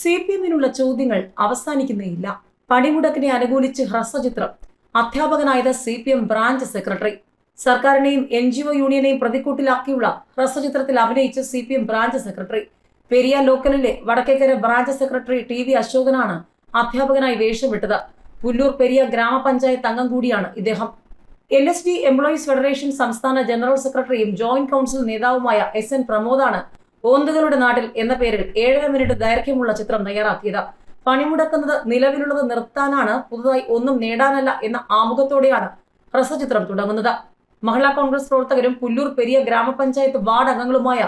C P എമ്മിനുള്ള ചോദ്യങ്ങൾ അവസാനിക്കുന്നേയില്ല. പണിമുടക്കിനെ അനുകൂലിച്ച് ഹ്രസ്വചിത്രം. അധ്യാപകനായത് C P M branch secretary. സർക്കാരിനെയും എൻ ജി ഒ യൂണിയനെയും പ്രതിക്കൂട്ടിലാക്കിയുള്ള ഹ്രസ്വചിത്രത്തിൽ അഭിനയിച്ച C P M branch secretary. Periya ലോക്കലിലെ Vadakkekara branch secretary T V അശോകനാണ് അധ്യാപകനായി വേഷമിട്ടത്. പുല്ലൂർ പെരിയ ഗ്രാമപഞ്ചായത്ത് അംഗം കൂടിയാണ് ഇദ്ദേഹം. L S D employees federation സംസ്ഥാന ജനറൽ സെക്രട്ടറിയും ജോയിന്റ് കൗൺസിൽ നേതാവുമായ എസ് എൻ പ്രമോദാണ് ഓന്തുകളുടെ നാട്ടിൽ എന്ന പേരിൽ ഏഴര മിനിറ്റ് ദൈർഘ്യമുള്ള ചിത്രം തയ്യാറാക്കിയത്. പണിമുടക്കുന്നത് നിലവിലുള്ളത് നിർത്താനാണ് പുതുതായി ഒന്നും നേടാനല്ല എന്ന ആമുഖത്തോടെയാണ് ഹ്രസ്വചിത്രം തുടങ്ങുന്നത്. മഹിളാ കോൺഗ്രസ് പ്രവർത്തകരും പുല്ലൂർ പെരിയ ഗ്രാമപഞ്ചായത്ത് വാർഡ് അംഗങ്ങളുമായ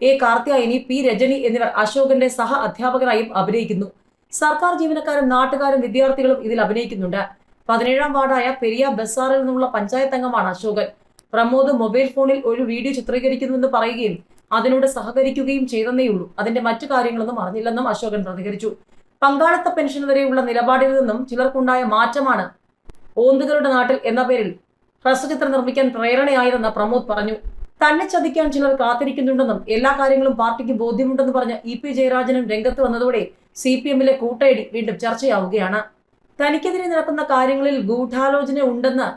എ കാർത്തിയായനി പി രജനി എന്നിവർ അശോകന്റെ സഹ അധ്യാപകരായും അഭിനയിക്കുന്നു. സർക്കാർ ജീവനക്കാരും നാട്ടുകാരും വിദ്യാർത്ഥികളും ഇതിൽ അഭിനയിക്കുന്നുണ്ട്. പതിനേഴാം വാർഡായ പെരിയ ബസാറിൽ നിന്നുള്ള പഞ്ചായത്ത് അംഗമാണ് അശോകൻ. പ്രമോദ് മൊബൈൽ ഫോണിൽ ഒരു വീഡിയോ ചിത്രീകരിക്കുന്നുവെന്ന് പറയുകയും അതിനോട് സഹകരിക്കുകയും ചെയ്തെന്നേ ഉള്ളൂ. അതിന്റെ മറ്റു കാര്യങ്ങളൊന്നും അറിഞ്ഞില്ലെന്നും അശോകൻ പ്രതികരിച്ചു. പങ്കാളിത്ത പെൻഷൻ വരെയുള്ള നിലപാടിൽ നിന്നും ചിലർക്കുണ്ടായ മാറ്റമാണ് ഓന്തുകളുടെ നാട്ടിൽ എന്ന പേരിൽ ഹ്രസ്വചിത്രം നിർമ്മിക്കാൻ പ്രേരണയായതെന്ന് പ്രമോദ് പറഞ്ഞു. തന്നെ ചതിക്കാൻ ചിലർ കാത്തിരിക്കുന്നുണ്ടെന്നും എല്ലാ കാര്യങ്ങളും പാർട്ടിക്ക് ബോധ്യമുണ്ടെന്ന് പറഞ്ഞ ഇ പി ജയരാജനും രംഗത്ത് വന്നതോടെ സി പി എമ്മിലെ കൂട്ടയടി വീണ്ടും ചർച്ചയാവുകയാണ്. തനിക്കെതിരെ നടക്കുന്ന കാര്യങ്ങളിൽ ഗൂഢാലോചന ഉണ്ടെന്ന്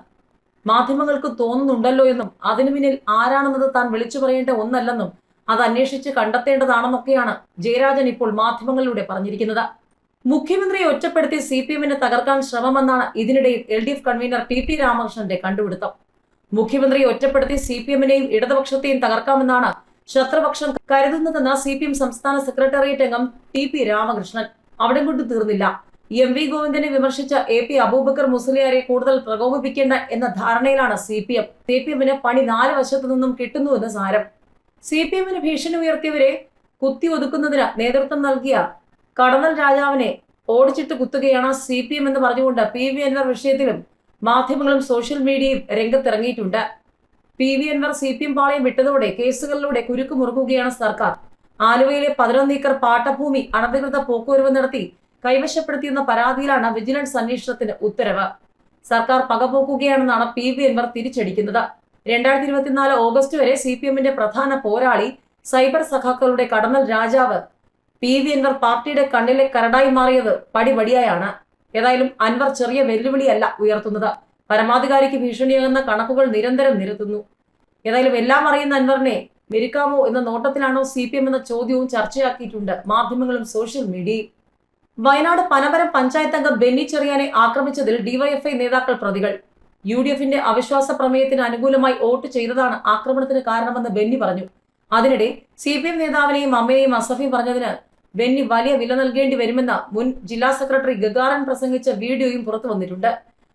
മാധ്യമങ്ങൾക്ക് തോന്നുന്നുണ്ടല്ലോ എന്നും അതിനു പിന്നിൽ ആരാണെന്നത് താൻ വിളിച്ചു പറയേണ്ട ഒന്നല്ലെന്നും അത് അന്വേഷിച്ച് കണ്ടെത്തേണ്ടതാണെന്നൊക്കെയാണ് ജയരാജൻ ഇപ്പോൾ മാധ്യമങ്ങളിലൂടെ പറഞ്ഞിരിക്കുന്നത്. മുഖ്യമന്ത്രിയെ ഒറ്റപ്പെടുത്തി സി പി എമ്മിനെ തകർക്കാൻ ശ്രമമെന്നാണ് ഇതിനിടയിൽ L D F convener T P രാമകൃഷ്ണന്റെ കണ്ടുപിടുത്തം. മുഖ്യമന്ത്രിയെ ഒറ്റപ്പെടുത്തി സി പി എമ്മിനെയും ഇടതുപക്ഷത്തെയും തകർക്കാമെന്നാണ് ശത്രുപക്ഷം കരുതുന്നതെന്ന് സി പി എം സംസ്ഥാന സെക്രട്ടേറിയറ്റ് അംഗം ടി പി രാമകൃഷ്ണൻ. അവിടെ കൊണ്ട് തീർന്നില്ല. എം വി ഗോവിന്ദനെ വിമർശിച്ച എ പി അബൂബക്കർ മുസ്ലിയാരെ കൂടുതൽ പ്രകോപിപ്പിക്കേണ്ട എന്ന ധാരണയിലാണ് C P M. C P എമ്മിന് പണി നാല് വശത്തു നിന്നും കിട്ടുന്നുവെന്ന് സാരം. സി പി എമ്മിന് ഭീഷണി ഉയർത്തിയവരെ കുത്തി ഒതുക്കുന്നതിന് നേതൃത്വം നൽകിയ കടന്നൽ രാജാവിനെ ഓടിച്ചിട്ട് കുത്തുകയാണ് സി പി എം എന്ന് പറഞ്ഞുകൊണ്ട് പി വി അൻവർ വിഷയത്തിലും മാധ്യമങ്ങളും സോഷ്യൽ മീഡിയയും രംഗത്തിറങ്ങിയിട്ടുണ്ട്. P V Anvar C P M പാളയം വിട്ടതോടെ കേസുകളിലൂടെ കുരുക്ക് മുറുകുകയാണ് സർക്കാർ. ആലുവയിലെ പതിനൊന്ന് ഏക്കർ പാട്ടഭൂമി അനധികൃത പോക്കുവരവ് നടത്തി കൈവശപ്പെടുത്തിയെന്ന പരാതിയിലാണ് വിജിലൻസ് അന്വേഷണത്തിന് ഉത്തരവ്. സർക്കാർ പകപോക്കുകയാണെന്നാണ് പി വി അൻവർ തിരിച്ചടിക്കുന്നത്. രണ്ടായിരത്തി ഇരുപത്തിനാല് ഓഗസ്റ്റ് വരെ സി പി എമ്മിന്റെ പ്രധാന പോരാളി സൈബർ സഖാക്കളുടെ കടന്നൽ രാജാവ് പി വി അൻവർ പാർട്ടിയുടെ കണ്ണിലെ കരടായി മാറിയത് പടിപടിയായാണ്. ഏതായാലും അൻവർ ചെറിയ വെല്ലുവിളിയല്ല ഉയർത്തുന്നത്. പരമാധികാരിക്ക് ഭീഷണിയാകുന്ന കണക്കുകൾ നിരന്തരം നിരത്തുന്നു. ഏതായാലും എല്ലാം അറിയുന്ന അൻവറിനെ മെരുക്കാമോ എന്ന നോട്ടത്തിലാണോ സി പി എം എന്ന ചോദ്യവും ചർച്ചയാക്കിയിട്ടുണ്ട് മാധ്യമങ്ങളും സോഷ്യൽ മീഡിയയും. വയനാട് പനമരം പഞ്ചായത്ത് അംഗം ബെന്നി ചെറിയാനെ ആക്രമിച്ചതിൽ ഡിവൈഎഫ്ഐ നേതാക്കൾ പ്രതികൾ. യു ഡി എഫിന്റെ അവിശ്വാസ പ്രമേയത്തിന് അനുകൂലമായി വോട്ട് ചെയ്തതാണ് ആക്രമണത്തിന് കാരണമെന്ന് ബെന്നി പറഞ്ഞു. അതിനിടെ സി പി എം നേതാവിനെയും അമ്മയെയും അസഫിയും പറഞ്ഞതിന് ബെന്നി വലിയ വില നൽകേണ്ടി വരുമെന്ന മുൻ ജില്ലാ സെക്രട്ടറി ഗഗാറൻ പ്രസംഗിച്ച വീഡിയോയും പുറത്തു വന്നിട്ടുണ്ട്.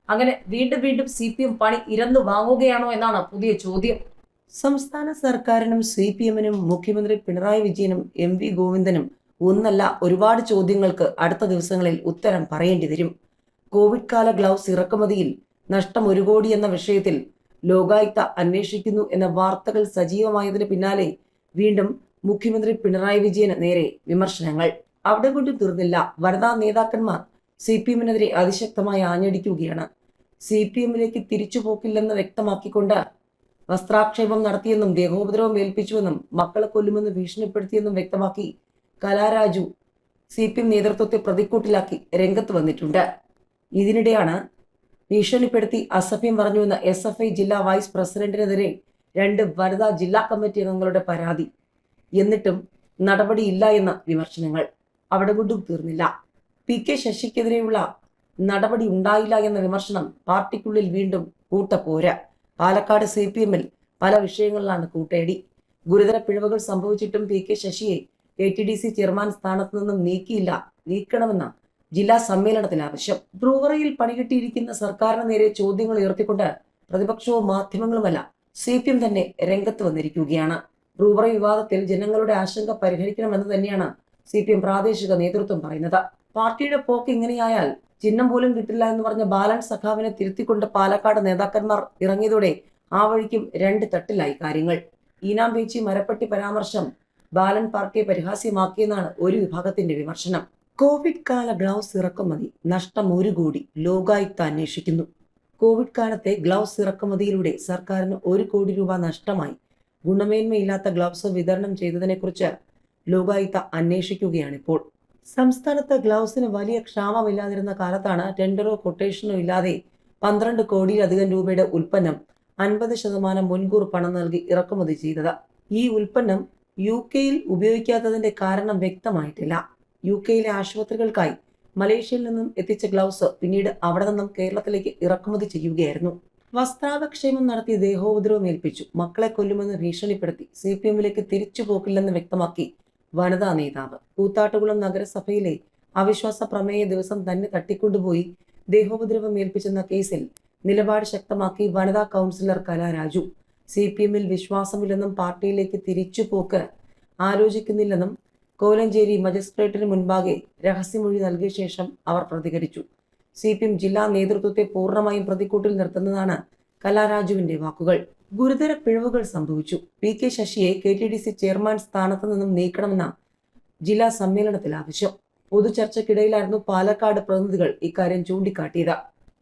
അങ്ങനെ വീണ്ടും വീണ്ടും സി പി എം പണി ഇരന്നു വാങ്ങുകയാണോ എന്നാണ് പുതിയ ചോദ്യം. സംസ്ഥാന സർക്കാരിനും സി പി എമ്മിനും മുഖ്യമന്ത്രി പിണറായി വിജയനും എം വി ഗോവിന്ദനും ഒന്നല്ല ഒരുപാട് ചോദ്യങ്ങൾക്ക് അടുത്ത ദിവസങ്ങളിൽ ഉത്തരം പറയേണ്ടി വരും. കോവിഡ് കാല ഗ്ലൗസ് ഇറക്കുമതിയിൽ നഷ്ടം ഒരു കോടി എന്ന വിഷയത്തിൽ ലോകായുക്ത അന്വേഷിക്കുന്നു എന്ന വാർത്തകൾ സജീവമായതിന് പിന്നാലെ വീണ്ടും മുഖ്യമന്ത്രി പിണറായി വിജയന് നേരെ വിമർശനങ്ങൾ. അവിടെ കൊണ്ട് തീർന്നില്ല. വനിതാ നേതാക്കന്മാർ സി പി എമ്മിനെതിരെ അതിശക്തമായി ആഞ്ഞടിക്കുകയാണ്. സി പി എമ്മിലേക്ക് തിരിച്ചുപോക്കില്ലെന്ന് വ്യക്തമാക്കിക്കൊണ്ട് വസ്ത്രാക്ഷേപം നടത്തിയെന്നും ദേഹോപദ്രവം ഏൽപ്പിച്ചുവെന്നും മക്കളെ കൊല്ലുമെന്ന് ഭീഷണിപ്പെടുത്തിയെന്നും വ്യക്തമാക്കി കലാരാജു സി പി എം നേതൃത്വത്തെ പ്രതിക്കൂട്ടിലാക്കി രംഗത്ത് വന്നിട്ടുണ്ട്. ഇതിനിടെയാണ് ഭീഷണിപ്പെടുത്തി അസഭ്യം പറഞ്ഞുവെന്ന എസ് എഫ് ഐ ജില്ലാ വൈസ് പ്രസിഡന്റിനെതിരെ രണ്ട് വനിതാ ജില്ലാ കമ്മിറ്റി അംഗങ്ങളുടെ പരാതി. എന്നിട്ടും നടപടിയില്ല എന്ന വിമർശനങ്ങൾ അവിടെ കൊണ്ടും തീർന്നില്ല. പി കെ ശശിക്കെതിരെയുള്ള നടപടി ഉണ്ടായില്ല എന്ന വിമർശനം പാർട്ടിക്കുള്ളിൽ വീണ്ടും കൂട്ടപ്പോര. പാലക്കാട് സി പി എമ്മിൽ പല വിഷയങ്ങളിലാണ് കൂട്ടയടി ഗുരുതര പിഴവുകൾ സംഭവിച്ചിട്ടും പി കെ ശശിയെ K T D C chairman സ്ഥാനത്ത് നിന്നും നീക്കിയില്ല നീക്കണമെന്ന ജില്ലാ സമ്മേളനത്തിന് ആവശ്യം. ബ്രൂവറിയിൽ പണികിട്ടിയിരിക്കുന്ന സർക്കാരിന് നേരെ ചോദ്യങ്ങൾ ഉയർത്തിക്കൊണ്ട് പ്രതിപക്ഷവും മാധ്യമങ്ങളുമല്ല സി പി എം തന്നെ രംഗത്ത് വന്നിരിക്കുകയാണ്. ബ്രൂവറി വിവാദത്തിൽ ജനങ്ങളുടെ ആശങ്ക പരിഹരിക്കണമെന്ന് തന്നെയാണ് സി പി എം പ്രാദേശിക നേതൃത്വം പറയുന്നത്. പാർട്ടിയുടെ പോക്ക് ഇങ്ങനെയായാൽ ചിഹ്നം പോലും കിട്ടില്ല എന്ന് പറഞ്ഞ ബാലൻ സഖാവിനെ തിരുത്തിക്കൊണ്ട് പാലക്കാട് നേതാക്കന്മാർ ഇറങ്ങിയതോടെ ആ വഴിക്കും രണ്ട് തട്ടിലായി കാര്യങ്ങൾ. ഈനാം ബീച്ചി മരപ്പട്ടി പരാമർശം ബാലൻ പാർട്ടിയെ പരിഹാസ്യമാക്കിയെന്നാണ് ഒരു വിഭാഗത്തിന്റെ വിമർശനം. കോവിഡ് കാല ഗ്ലൗസ് ഇറക്കുമതി. നഷ്ടം ഒരു കോടി. ലോകായുക്ത അന്വേഷിക്കുന്നു. കോവിഡ് കാലത്തെ ഗ്ലൗസ് ഇറക്കുമതിയിലൂടെ സർക്കാരിന് ഒരു കോടി രൂപ നഷ്ടമായി. ഗുണമേന്മയില്ലാത്ത ഗ്ലൗസ് വിതരണം ചെയ്തതിനെക്കുറിച്ച് ലോകായുക്ത അന്വേഷിക്കുകയാണിപ്പോൾ. സംസ്ഥാനത്ത് ഗ്ലൗസിന് വലിയ ക്ഷാമമില്ലാതിരുന്ന കാലത്താണ് ടെൻഡറോ കൊട്ടേഷനോ ഇല്ലാതെ പന്ത്രണ്ട് കോടിയിലധികം രൂപയുടെ ഉൽപ്പന്നം അൻപത് ശതമാനം മുൻകൂർ പണം നൽകി ഇറക്കുമതി ചെയ്തത്. ഈ ഉൽപ്പന്നം യു കെയിൽ ഉപയോഗിക്കാത്തതിന്റെ കാരണം വ്യക്തമായിട്ടില്ല. യു കെയിലെ ആശുപത്രികൾക്കായി മലേഷ്യയിൽ നിന്നും എത്തിച്ച ഗ്ലൗസ് പിന്നീട് അവിടെ നിന്നും കേരളത്തിലേക്ക് ഇറക്കുമതി ചെയ്യുകയായിരുന്നു. വസ്ത്രാപക്ഷേമം നടത്തി ദേഹോപദ്രവം ഏൽപ്പിച്ചു. മക്കളെ കൊല്ലുമെന്ന് ഭീഷണിപ്പെടുത്തി സി പി എമ്മിലേക്ക് തിരിച്ചു പോക്കില്ലെന്ന് വ്യക്തമാക്കി വനിതാ നേതാവ്. കൂത്താട്ടുകുളം നഗരസഭയിലെ അവിശ്വാസ പ്രമേയ ദിവസം തന്നെ തട്ടിക്കൊണ്ടുപോയി ദേഹോപദ്രവം ഏൽപ്പിച്ചെന്ന കേസിൽ നിലപാട് ശക്തമാക്കി വനിതാ കൗൺസിലർ കലാരാജു സി പി എമ്മിൽ വിശ്വാസമില്ലെന്നും പാർട്ടിയിലേക്ക് തിരിച്ചു തിരിച്ചുപോക്ക് ആലോചിക്കുന്നില്ലെന്നും കോലഞ്ചേരി മജിസ്ട്രേറ്റിന് മുൻപാകെ രഹസ്യമൊഴി നൽകിയ ശേഷം അവർ പ്രതികരിച്ചു. സി പി എം ജില്ലാ നേതൃത്വത്തെ പൂർണമായും പ്രതിക്കൂട്ടിൽ നിർത്തുന്നതാണ് കലാരാജുവിന്റെ വാക്കുകൾ. ഗുരുതര പിഴവുകൾ സംഭവിച്ചു. പി കെ ശശിയെ K T D C chairman സ്ഥാനത്ത് നിന്നും നീക്കണമെന്ന ജില്ലാ സമ്മേളനത്തിൽ ആവശ്യം. പൊതുചർച്ചയ്ക്കിടയിലായിരുന്നു പാലക്കാട് പ്രതിനിധികൾ ഇക്കാര്യം ചൂണ്ടിക്കാട്ടിയത്.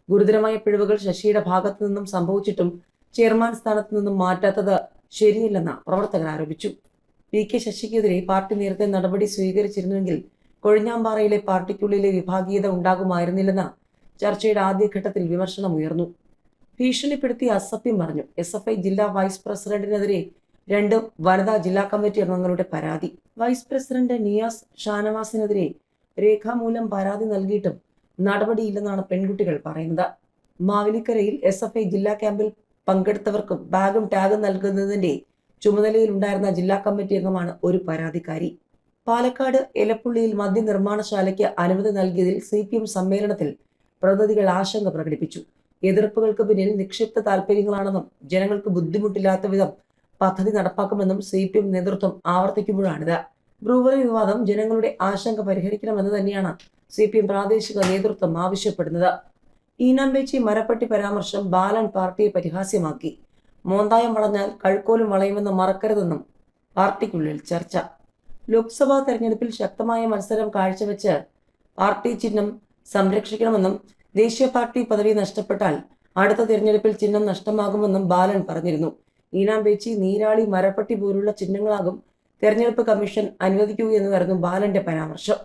ഗുരുതരമായ പിഴവുകൾ ശശിയുടെ ഭാഗത്തു നിന്നും സംഭവിച്ചിട്ടും ചെയർമാൻ സ്ഥാനത്ത് നിന്നും മാറ്റാത്തത് ശരിയല്ലെന്ന് പ്രവർത്തകർ ആരോപിച്ചു. പി കെ ശശിക്കെതിരെ പാർട്ടി നേരത്തെ നടപടി സ്വീകരിച്ചിരുന്നുവെങ്കിൽ കൊഴിഞ്ഞാമ്പാറയിലെ പാർട്ടിക്കുള്ളിലെ വിഭാഗീയത ഉണ്ടാകുമായിരുന്നില്ലെന്ന് ചർച്ചയുടെ ആദ്യഘട്ടത്തിൽ വിമർശനം ഉയർന്നു. ഭീഷണിപ്പെടുത്തി അസഭ്യം പറഞ്ഞു. എസ് എഫ് ഐ ജില്ലാ വൈസ് പ്രസിഡന്റിനെതിരെ രണ്ട് വനിതാ ജില്ലാ കമ്മിറ്റി അംഗങ്ങളുടെ പരാതി. വൈസ് പ്രസിഡന്റ് നിയാസ് ഷാനവാസിനെതിരെ രേഖാമൂലം പരാതി നൽകിയിട്ടും നടപടിയില്ലെന്നാണ് പെൺകുട്ടികൾ പറയുന്നത്. മാവിലിക്കരയിൽ എസ് ജില്ലാ ക്യാമ്പിൽ പങ്കെടുത്തവർക്കും ബാഗും ടാഗും നൽകുന്നതിന്റെ ചുമതലയിലുണ്ടായിരുന്ന ജില്ലാ കമ്മിറ്റി അംഗമാണ് ഒരു പരാതിക്കാരി. പാലക്കാട് എലപ്പുള്ളിയിൽ മദ്യനിർമ്മാണശാലയ്ക്ക് അനുമതി നൽകിയതിൽ സി പി എം സമ്മേളനത്തിൽ പ്രതിനിധികൾ ആശങ്ക പ്രകടിപ്പിച്ചു. എതിർപ്പുകൾക്ക് പിന്നിൽ നിക്ഷിപ്ത താല്പര്യങ്ങളാണെന്നും ജനങ്ങൾക്ക് ബുദ്ധിമുട്ടില്ലാത്ത വിധം പദ്ധതി നടപ്പാക്കുമെന്നും സി പി എം നേതൃത്വം ആവർത്തിക്കുമ്പോഴാണിത്. ബ്രൂവറി വിവാദം ജനങ്ങളുടെ ആശങ്ക പരിഹരിക്കണമെന്ന് തന്നെയാണ് സി പി എം പ്രാദേശിക നേതൃത്വം ആവശ്യപ്പെടുന്നത്. ഈനാമ്പേച്ചി മരപ്പട്ടി പരാമർശം ബാലൻ പാർട്ടിയെ പരിഹാസ്യമാക്കി. മോന്തായം വളഞ്ഞാൽ കഴുക്കോലും വളയുമെന്ന് മറക്കരുതെന്നും പാർട്ടിക്കുള്ളിൽ ചർച്ച. ലോക്സഭാ തെരഞ്ഞെടുപ്പിൽ ശക്തമായ മത്സരം കാഴ്ചവെച്ച് പാർട്ടി ചിഹ്നം സംരക്ഷിക്കണമെന്നും ദേശീയ പാർട്ടി പദവി നഷ്ടപ്പെട്ടാൽ അടുത്ത തിരഞ്ഞെടുപ്പിൽ ചിഹ്നം നഷ്ടമാകുമെന്നും ബാലൻ പറഞ്ഞിരുന്നു. ഈനാമ്പേച്ചി നീരാളി മരപ്പട്ടി പോലുള്ള ചിഹ്നങ്ങളാകും തെരഞ്ഞെടുപ്പ് കമ്മീഷൻ അനുവദിക്കൂ എന്നതായിരുന്നു ബാലന്റെ പരാമർശം.